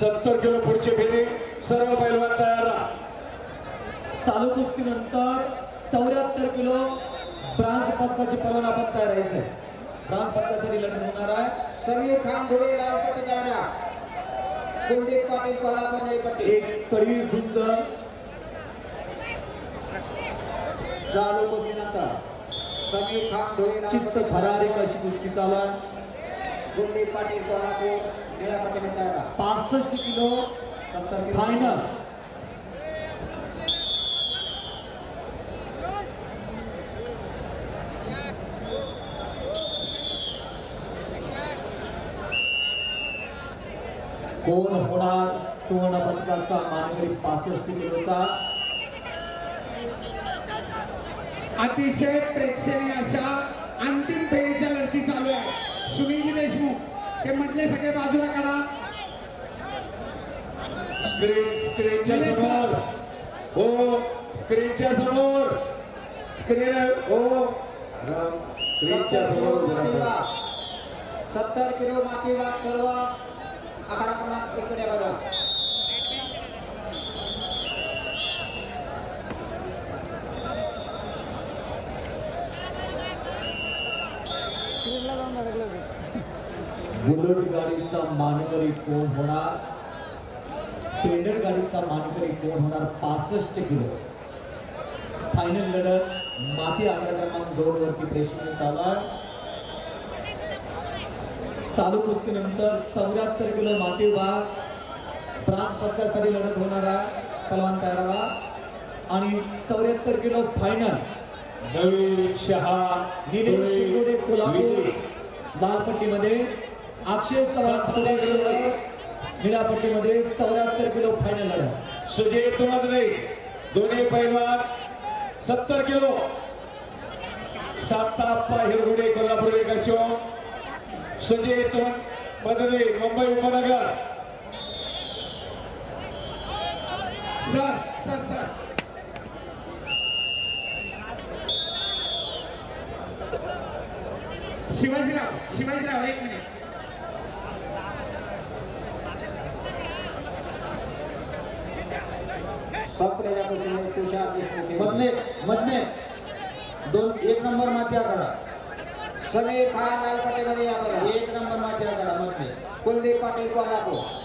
सत्तर किलो पुढचे फेरे सर्व पैलवान तयार. चालू कुस्तीनंतर चौऱ्याहत्तर किलो ब्रांज पदकाचे पलवान आपण तयार राहायचंय ब्रांज पदकासाठी लढत होणार आहे. समीर खान धुळे कुलदीप पाटील कोल्हापूर एक कडी झुंज चालू कुस्तीनंतर समीर खान धुळे चित्त फरारी तयारा. अशी कुस्ती चालू आहे. कुलदीप पाटील पट्टी तयारा पासष्ट किलो सत्तर किलो. फायनल. कोण होणार सुवर्ण पदकाचा मानकरी पासष्ट किलोचा? अतिशय प्रेक्षणीय अशा अंतिम फेरीच्या लढती चालू आहे सुनील देशमुख. हे मधले सगळे बाजूला करा स्क्रीन स्क्रीनच्या समोर. हो स्क्रीनच्या समोर. स्क्रीन हो. राम, स्क्रीनच्या समोर सत्तर किलो माती वाघ सर्व आखाडा क्रमांक इकडे बघा. बुलेट गाडीचा मानकरी कोण होणार? स्प्लेंडर गाडीचा मानकरी कोण होणार? पासष्ट किलो. फायनल लढत माती आकडा क्रमांक दोन वरती प्रेक्षणीय चालू चालू कुस्तीनंतर चौऱ्याहत्तर किलो माती भाग. प्रांत पदकासाठी लढत होणार आहे. पलवान तयार आणि चौऱ्याहत्तर किलो फायनल शहा निलेश शिंगोडे कोल्हापूर. लालपट्टीमध्ये अक्षय चव्हाण पुणे निळ्यापट्टीमध्ये चौऱ्याहत्तर किलो फायनल लढत. सुजय तुमत नाही दोन्ही पैलवान सत्तर किलो. साताप्पा हिरगुडे कोल्हापूर एक सुजय मदने मुंबई उपनगर. Sir sir sir. Shivajirao Shivajirao एक मिनिट. हे मधने मधने. दोन एक नंबर माती आकडा. समीर खान लाल पट्टीमध्ये या बघा एक नंबर माती आकडा मधने. कुलदीप पाटील कोल्हापूर.